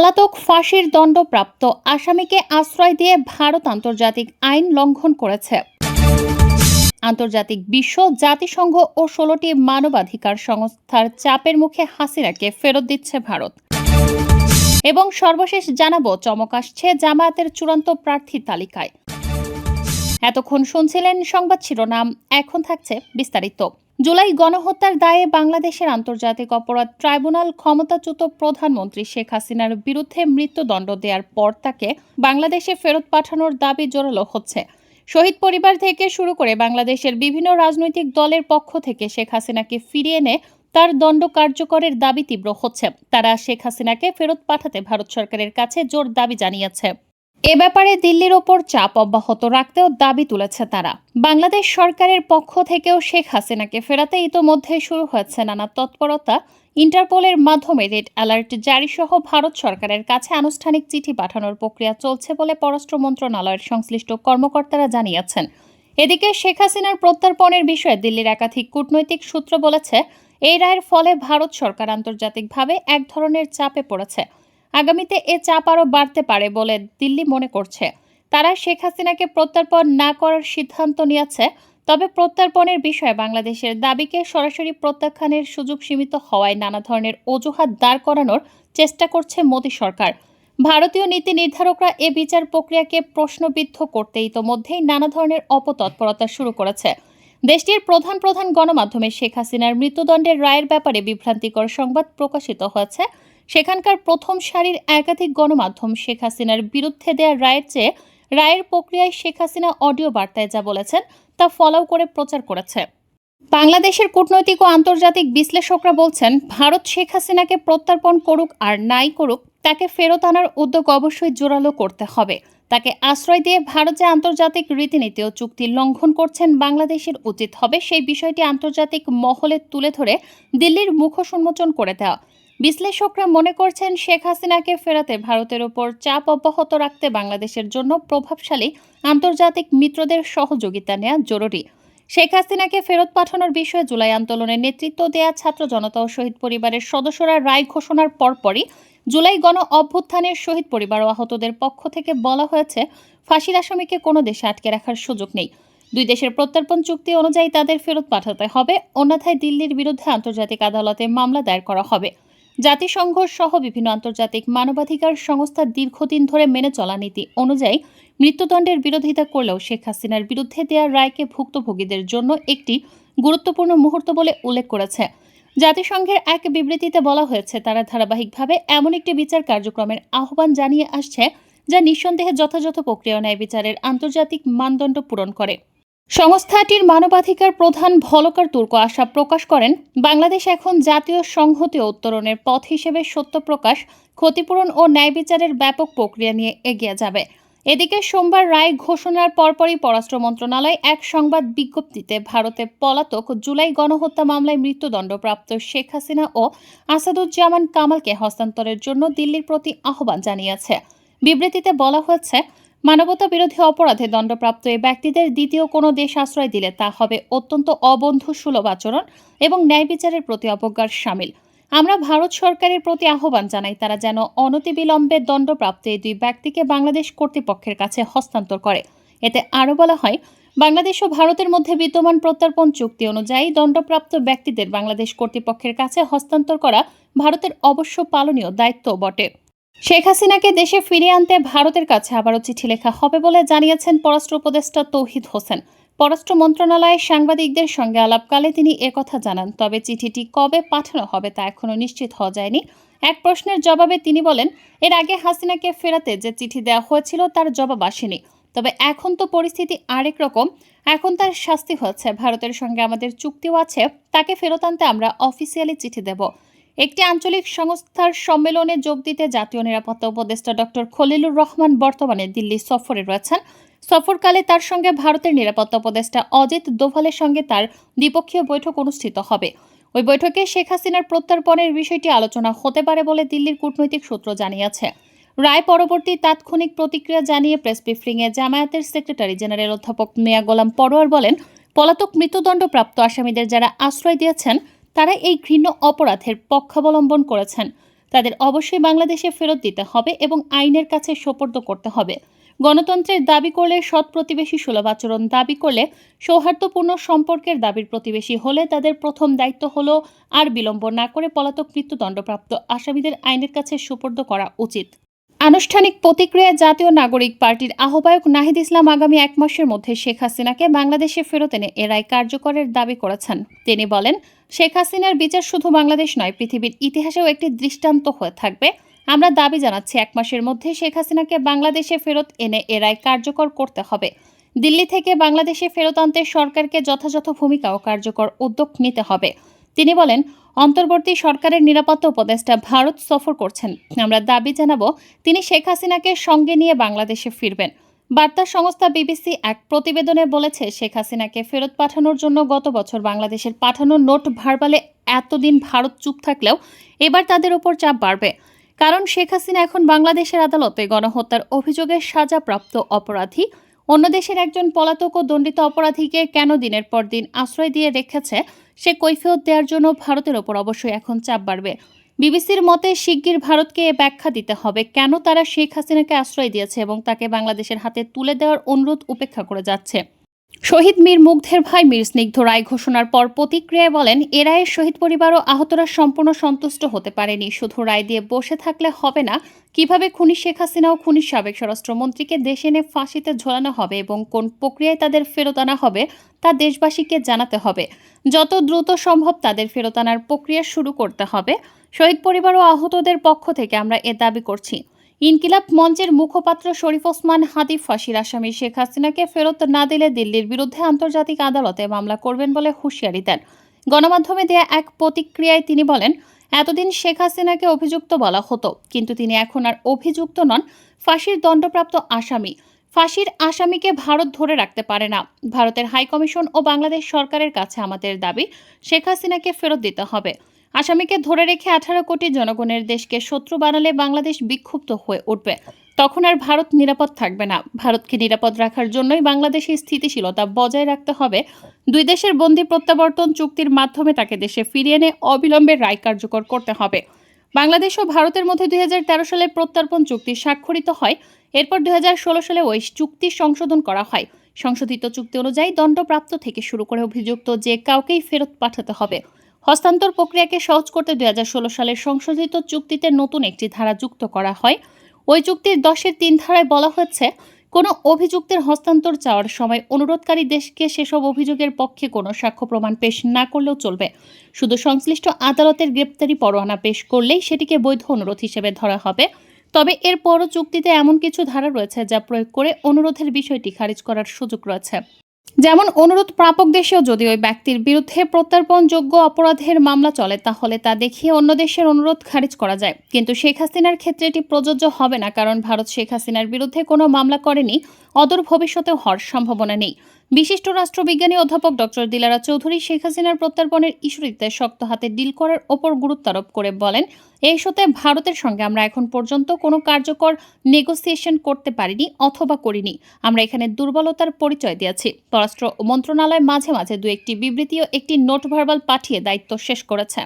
পলাতক ফাঁসির দণ্ডপ্রাপ্ত আসামিকে আশ্রয় দিয়ে ভারত আন্তর্জাতিক আইন লঙ্ঘন করেছে। আন্তর্জাতিক বিশ্ব, জাতিসংঘ ও ষোলোটি মানবাধিকার সংস্থার চাপের মুখে হাসিনাকে ফেরত দিচ্ছে ভারত। এবং সর্বশেষ জানাব, চমক আসছে জামায়াতের চূড়ান্ত প্রার্থী তালিকায়। এতক্ষণ শুনছিলেন সংবাদ শিরোনাম। এখন থাকছে বিস্তারিত। জুলাই গণহত্যার দায়ে বাংলাদেশের আন্তর্জাতিক অপরাধ ট্রাইব্যুনাল ক্ষমতাচ্যুত প্রধানমন্ত্রী শেখ হাসিনার বিরুদ্ধে মৃত্যুদণ্ড দেওয়ার পর তাকে বাংলাদেশে ফেরত পাঠানোর দাবি জোরালো হচ্ছে। শহীদ পরিবার থেকে শুরু করে বাংলাদেশের বিভিন্ন রাজনৈতিক দলের পক্ষ থেকে শেখ হাসিনাকে ফিরিয়ে এনে তার দণ্ড কার্যকরের দাবি তীব্র হচ্ছে। তারা শেখ হাসিনাকে ফেরত পাঠাতে ভারত সরকারের কাছে জোর দাবি জানিয়েছে। এ ব্যাপারে দিল্লির ওপর চাপ অব্যাহত রাখতেও দাবি তুলেছে তারা। বাংলাদেশ সরকারের পক্ষ থেকেও শেখ হাসিনাকে ফেরাতে ইতোমধ্যে শুরু হয়েছে নানা তৎপরতা। ইন্টারপোলের মাধ্যমে রেড অ্যালার্ট জারি সহ ভারত সরকারের কাছে আনুষ্ঠানিক চিঠি পাঠানোর প্রক্রিয়া চলছে বলে পররাষ্ট্র মন্ত্রণালয়ের সংশ্লিষ্ট কর্মকর্তারা জানিয়েছেন। এদিকে শেখ হাসিনার প্রত্যর্পণের বিষয়ে দিল্লির একাধিক কূটনৈতিক সূত্র বলেছে, এই রায়ের ফলে ভারত সরকার আন্তর্জাতিকভাবে এক ধরনের চাপে পড়েছে। আগামীতে এ চাপ আরও বাড়তে পারে বলে দিল্লি মনে করছে। তারা শেখ হাসিনাকে প্রত্যর্পণ না করার সিদ্ধান্ত নিয়েছে, তবে প্রত্যর্পণের বিষয়ে বাংলাদেশের দাবিকে সরাসরি প্রত্যাখ্যানের সুযোগ সীমিত হওয়ায় নানা ধরনের অজুহাত দাঁড় করানোর চেষ্টা করছে মোদী সরকার। ভারতীয় নীতি নির্ধারকরা এ বিচার প্রক্রিয়াকে প্রশ্নবিদ্ধ করতে ইতোমধ্যেই নানা ধরনের অপতৎপরতা শুরু করেছে। দেশটির প্রধান প্রধান গণমাধ্যমে শেখ হাসিনার মৃত্যুদণ্ডের রায়ের ব্যাপারে বিভ্রান্তিকর সংবাদ প্রকাশিত হয়েছে। সেখানকার প্রথম সারির একাধিক গণমাধ্যম শেখ হাসিনার বিরুদ্ধে দেওয়া রায়ের চেয়ে রায়ের প্রক্রিয়ায় শেখ হাসিনা অডিও বার্তায় যা বলেছেন, তা ফলো করে প্রচার করেছে। বাংলাদেশের কূটনৈতিক ও আন্তর্জাতিক বিশ্লেষকরা বলছেন, ভারত শেখ হাসিনাকে প্রত্যর্পণ করুক আর নাই করুক, তাকে ফেরত আনার উদ্যোগ অবশ্যই জোরালো করতে হবে। তাকে আশ্রয় দিয়ে ভারত যে আন্তর্জাতিক রীতিনীতি ও চুক্তি লঙ্ঘন করছেন বাংলাদেশের উচিত হবে, সেই বিষয়টি আন্তর্জাতিক মহলে তুলে ধরে দিল্লির মুখ উন্মোচন করে দেওয়া। বিশ্লেষকরা মনে করছেন শেখ হাসিনাকে ফেরাতে ভারতের ওপর চাপ অব্যাহত রাখতে বাংলাদেশের জন্য প্রভাবশালী আন্তর্জাতিক মিত্রদের সহযোগিতা নেওয়া জরুরি। শেখ হাসিনাকে ফেরত পাঠানোর বিষয়ে জুলাই আন্দোলনের নেতৃত্ব দেয়া ছাত্র জনতা ও শহীদ পরিবারের সদস্যরা রায় ঘোষণার পরপরই জুলাই গণ অভ্যুত্থানের শহীদ পরিবার ও আহতদের পক্ষ থেকে বলা হয়েছে, ফাঁসির আসামিকে কোনো দেশে আটকে রাখার সুযোগ নেই। দুই দেশের প্রত্যর্পণ চুক্তি অনুযায়ী তাদের ফেরত পাঠাতে হবে, অন্যথায় দিল্লির বিরুদ্ধে আন্তর্জাতিক আদালতে মামলা দায়ের করা হবে। জাতিসংঘ সহ বিভিন্ন আন্তর্জাতিক মানবাধিকার সংস্থা দীর্ঘদিন ধরে মেনে চলা নীতি অনুযায়ী মৃত্যুদণ্ডের বিরোধিতা করলেও শেখ হাসিনার বিরুদ্ধে দেয়া রায়কে ভুক্তভোগীদের জন্য একটি গুরুত্বপূর্ণ মুহূর্ত বলে উল্লেখ করেছে। জাতিসংঘের এক বিবৃতিতে বলা হয়েছে, তারা ধারাবাহিকভাবে এমন একটি বিচার কার্যক্রমের আহ্বান জানিয়ে আসছে যা নিঃসন্দেহে যথাযথ প্রক্রিয়া ন্যায় বিচারের আন্তর্জাতিক মানদণ্ড পূরণ করে। সংস্থাটির মানবাধিকার প্রধান ভলকার তুর্ক আশা প্রকাশ করেন, বাংলাদেশ এখন জাতীয় সংহতি উত্তরণের পথ হিসেবে সত্য প্রকাশ, ক্ষতিপূরণ ও ন্যায় বিচারের ব্যাপক প্রক্রিয়া নিয়ে এগিয়ে যাবে। এদিকে সোমবার রায় ঘোষণার পরপরই পররাষ্ট্র মন্ত্রণালয় এক সংবাদ বিজ্ঞপ্তিতে ভারতে পলাতক জুলাই গণহত্যা মামলায় মৃত্যুদণ্ডপ্রাপ্ত শেখ হাসিনা ও আসাদুজ্জামান কামালকে হস্তান্তরের জন্য দিল্লির প্রতি আহ্বান জানিয়েছে। বিবৃতিতে বলা হয়েছে মানবতা বিরোধী অপরাধে দণ্ডপ্রাপ্ত এই ব্যক্তিদের দ্বিতীয় কোনো দেশ আশ্রয় দিলে তা হবে অত্যন্ত অবন্ধু সুলভ আচরণ এবং ন্যায় বিচারের প্রতি অবজ্ঞার সামিল। আমরা ভারত সরকারের প্রতি আহ্বান জানাই তারা যেন অনতিবিলম্বে দণ্ডপ্রাপ্ত এই দুই ব্যক্তিকে বাংলাদেশ কর্তৃপক্ষের কাছে হস্তান্তর করে। এতে আরও বলা হয়, বাংলাদেশ ও ভারতের মধ্যে বিদ্যমান প্রত্যর্পণ চুক্তি অনুযায়ী দণ্ডপ্রাপ্ত ব্যক্তিদের বাংলাদেশ কর্তৃপক্ষের কাছে হস্তান্তর করা ভারতের অবশ্য পালনীয় দায়িত্ব বটে। শেখ হাসিনাকে দেশে ফিরিয়ে আনতে ভারতের কাছে আবারও চিঠি লেখা হবে বলে জানিয়েছেন পররাষ্ট্র উপদেষ্টা তৌহিদ হোসেন। পররাষ্ট্র মন্ত্রণালয়ের সাংবাদিকদের সঙ্গে আলাপকালে তিনি একথা জানান, তবে চিঠিটি কবে পাঠানো হবে তা এখনও নিশ্চিত হওয়া যায়নি। এক প্রশ্নের জবাবে তিনি বলেন, এর আগে হাসিনাকে ফেরাতে যে চিঠি দেওয়া হয়েছিল তার জবাব আসেনি। তবে এখন তো পরিস্থিতি আরেক রকম, এখন তার শাস্তি হচ্ছে ভারতের সঙ্গে আমাদের চুক্তিও আছে, তাকে ফেরত আনতে আমরা অফিসিয়ালি চিঠি দেব। একটি আঞ্চলিক সংস্থার সম্মেলনে যোগ দিতে জাতীয় নিরাপত্তা উপদেষ্টা ডক্টর খলিলুর রহমান বর্তমানে দিল্লি সফরে রয়েছেন। সফরকালে তার সঙ্গে ভারতের নিরাপত্তা উপদেষ্টা অজিত দোভালের সঙ্গে তার দ্বিপক্ষীয় বৈঠক অনুষ্ঠিত হবে। ওই বৈঠকে শেখ হাসিনার প্রত্যর্পণের বিষয়টি আলোচনা হতে পারে বলে দিল্লির কূটনৈতিক সূত্র জানিয়েছে। রায় পরবর্তী তাৎক্ষণিক প্রতিক্রিয়া জানিয়ে প্রেস ব্রিফিংয়ে জামায়াতের সেক্রেটারি জেনারেল অধ্যাপক মিয়া গোলাম পরোয়ার বলেন, পলাতক মৃত্যুদণ্ডপ্রাপ্ত আসামিদের যারা আশ্রয় দিয়েছেন তারা এই ঘৃণ্য অপরাধের পক্ষাবলম্বন করেছেন। তাদের অবশ্যই বাংলাদেশে ফেরত দিতে হবে এবং আইনের কাছে সোপর্দ করতে হবে। গণতন্ত্রের দাবি করলে সৎ প্রতিবেশী সুলভ আচরণ দাবি করলে সৌহার্দ্যপূর্ণ সম্পর্কের দাবির প্রতিবেশী হলে তাদের প্রথম দায়িত্ব হলো আর বিলম্ব না করে পলাতক মৃত্যুদণ্ডপ্রাপ্ত আসামিদের আইনের কাছে সুপর্দ করা উচিত। আনুষ্ঠানিক প্রতিক্রিয়া জাতীয় নাগরিক পার্টির আহ্বায়ক নাহিদ ইসলাম আগামী এক মাসের মধ্যে শেখ হাসিনাকে বাংলাদেশে ফেরত এনে এ রায় কার্যকরের দাবি করেছেন। তিনি বলেন, শেখ হাসিনার বিচার শুধু বাংলাদেশ নয়, পৃথিবীর ইতিহাসেও একটি দৃষ্টান্ত হয়ে থাকবে। আমরা দাবি জানাচ্ছি, এক মাসের মধ্যে শেখ হাসিনাকে বাংলাদেশে ফেরত এনে এ রায় কার্যকর করতে হবে। দিল্লি থেকে বাংলাদেশে ফেরত আনতে সরকারকে যথাযথ ভূমিকা ও কার্যকর উদ্যোগ নিতে হবে। তিনি বলেন, অন্তর্বর্তী সরকারের নিরাপত্তা উপদেষ্টা ভারত সফর করছেন। আমরা দাবি জানাব, তিনি শেখ হাসিনাকে সঙ্গে নিয়ে বাংলাদেশে ফিরবেন। বার্তা সংস্থা বিবিসি এক প্রতিবেদনে বলেছে, শেখ হাসিনাকে ফেরত পাঠানোর জন্য গত বছর বাংলাদেশের পাঠানো নোট ভারবালে এতদিন ভারত চুপ থাকলেও এবার তাদের ওপর চাপ বাড়বে। কারণ শেখ হাসিনা এখন বাংলাদেশের আদালতে গণহত্যার অভিযোগে সাজাপ্রাপ্ত অপরাধী অন্য দেশের একজন পলাতক ও দণ্ডিত অপরাধীকে কেন দিনের পর দিন আশ্রয় দিয়ে রেখেছে, সে কৈফিয়ত দেওয়ার জন্য ভারতের ওপর অবশ্যই এখন চাপ বাড়বে। বিবিসির মতে, শিগগির ভারতকে ব্যাখ্যা দিতে হবে কেন তারা শেখ হাসিনাকে আশ্রয় দিয়েছে এবং তাকে বাংলাদেশের হাতে তুলে দেওয়ার অনুরোধ উপেক্ষা করে যাচ্ছে। শহীদ মীর মুগ্ধের ভাই মীর স্নিগ্ধ রায় ঘোষণার পর প্রতিক্রিয়ায় বলেন, এ রায়ের শহীদ পরিবার ও আহতরা সম্পূর্ণ সন্তুষ্ট হতে পারেনি। শুধু রায় দিয়ে বসে থাকলে হবে না, কীভাবে খুনি শেখ হাসিনা ও খুনি সাবেক স্বরাষ্ট্রমন্ত্রীকে দেশে এনে ফাঁসিতে ঝোলানো হবে এবং কোন প্রক্রিয়ায় তাদের ফেরত আনা হবে, তা দেশবাসীকে জানাতে হবে। যত দ্রুত সম্ভব তাদের ফেরত আনার প্রক্রিয়া শুরু করতে হবে। শহীদ পরিবার ও আহতদের পক্ষ থেকে আমরা এ দাবি করছি। ইনকিলাব মঞ্চের মুখপাত্র শরীফ ওসমান হাদি ফাঁসির আসামি শেখ হাসিনাকে ফেরত না দিলে দিল্লির বিরুদ্ধে আন্তর্জাতিক আদালতে মামলা করবেন বলে হুঁশিয়ারি দেন। গণমাধ্যমে দেয়া এক প্রতিক্রিয়ায় তিনি বলেন, এতদিন শেখ হাসিনাকে অভিযুক্ত বলা হতো, কিন্তু তিনি এখন আর অভিযুক্ত নন। ফাঁসির দণ্ডপ্রাপ্ত আসামি, ফাঁসির আসামিকে ভারত ধরে রাখতে পারে না। ভারতের হাইকমিশন ও বাংলাদেশ সরকারের কাছে আমাদের দাবি, শেখ হাসিনাকে ফেরত দিতে হবে। আসামিকে ধরে রেখে আঠারো কোটি জনগণের দেশকে শত্রু বানালে বাংলাদেশ বিক্ষুব্ধ হয়ে উঠবে। তখন আর ভারত নিরাপদ থাকবে না। ভারতকে নিরাপদ রাখার জন্যই বাংলাদেশের স্থিতিশীলতা বজায় রাখতে হবে। দুই দেশের বন্দি প্রত্যাবর্তন চুক্তির মাধ্যমে তাকে দেশে ফিরিয়ে এনে অবিলম্বে রায় কার্যকর করতে হবে। বাংলাদেশ ও ভারতের মধ্যে দুই হাজার তেরো সালে প্রত্যর্পণ চুক্তি স্বাক্ষরিত হয়। এরপর দুই হাজার ষোলো সালে ওই চুক্তি সংশোধন করা হয়। সংশোধিত চুক্তি অনুযায়ী দণ্ডপ্রাপ্ত থেকে শুরু করে অভিযুক্ত যে কাউকেই ফেরত পাঠাতে হবে। হস্তান্তর প্রক্রিয়াকে সহজ করতে দুই সালের সংশোধিত চুক্তিতে নতুন একটি ধারা যুক্ত করা হয়। ওই চুক্তির দশের তিন ধারায় বলা হয়েছে, কোনো অভিযুক্তের হস্তান্তর চাওয়ার সময় অনুরোধকারী দেশকে সেসব অভিযোগের পক্ষে কোনো সাক্ষ্য প্রমাণ পেশ না করলেও চলবে। শুধু সংশ্লিষ্ট আদালতের গ্রেপ্তারি পরোয়ানা পেশ করলেই সেটিকে বৈধ অনুরোধ হিসেবে ধরা হবে। তবে এরপরও চুক্তিতে এমন কিছু ধারা রয়েছে যা প্রয়োগ করে অনুরোধের বিষয়টি খারিজ করার সুযোগ রয়েছে। যেমন অনুরোধ প্রাপক দেশেও যদি ওই ব্যক্তির বিরুদ্ধে প্রত্যর্পণযোগ্য অপরাধের মামলা চলে, তাহলে তা দেখিয়ে অন্য দেশের অনুরোধ খারিজ করা যায়। কিন্তু শেখ হাসিনার ক্ষেত্রে এটি প্রযোজ্য হবে না, কারণ ভারত শেখ হাসিনার বিরুদ্ধে কোনো মামলা করেনি, অদূর ভবিষ্যতেও হওয়ার সম্ভাবনা নেই। বিশিষ্ট রাষ্ট্রবিজ্ঞানী অধ্যাপক ডক্টর দিলারা চৌধুরী শেখ হাসিনার প্রত্যর্পণের ইস্যুটিতে শক্ত হাতে ডিল করার ওপর গুরুত্ব আরোপ করে বলেন, এই ইস্যুতে ভারতের সঙ্গে আমরা এখন পর্যন্ত কোনো কার্যকর নেগোসিয়েশন করতে পারিনি অথবা করিনি। আমরা এখানে দুর্বলতার পরিচয় দিয়েছি। পররাষ্ট্র মন্ত্রণালয় মাঝে মাঝে দু একটি বিবৃতি ও একটি নোট ভার্বাল পাঠিয়ে দায়িত্ব শেষ করেছে।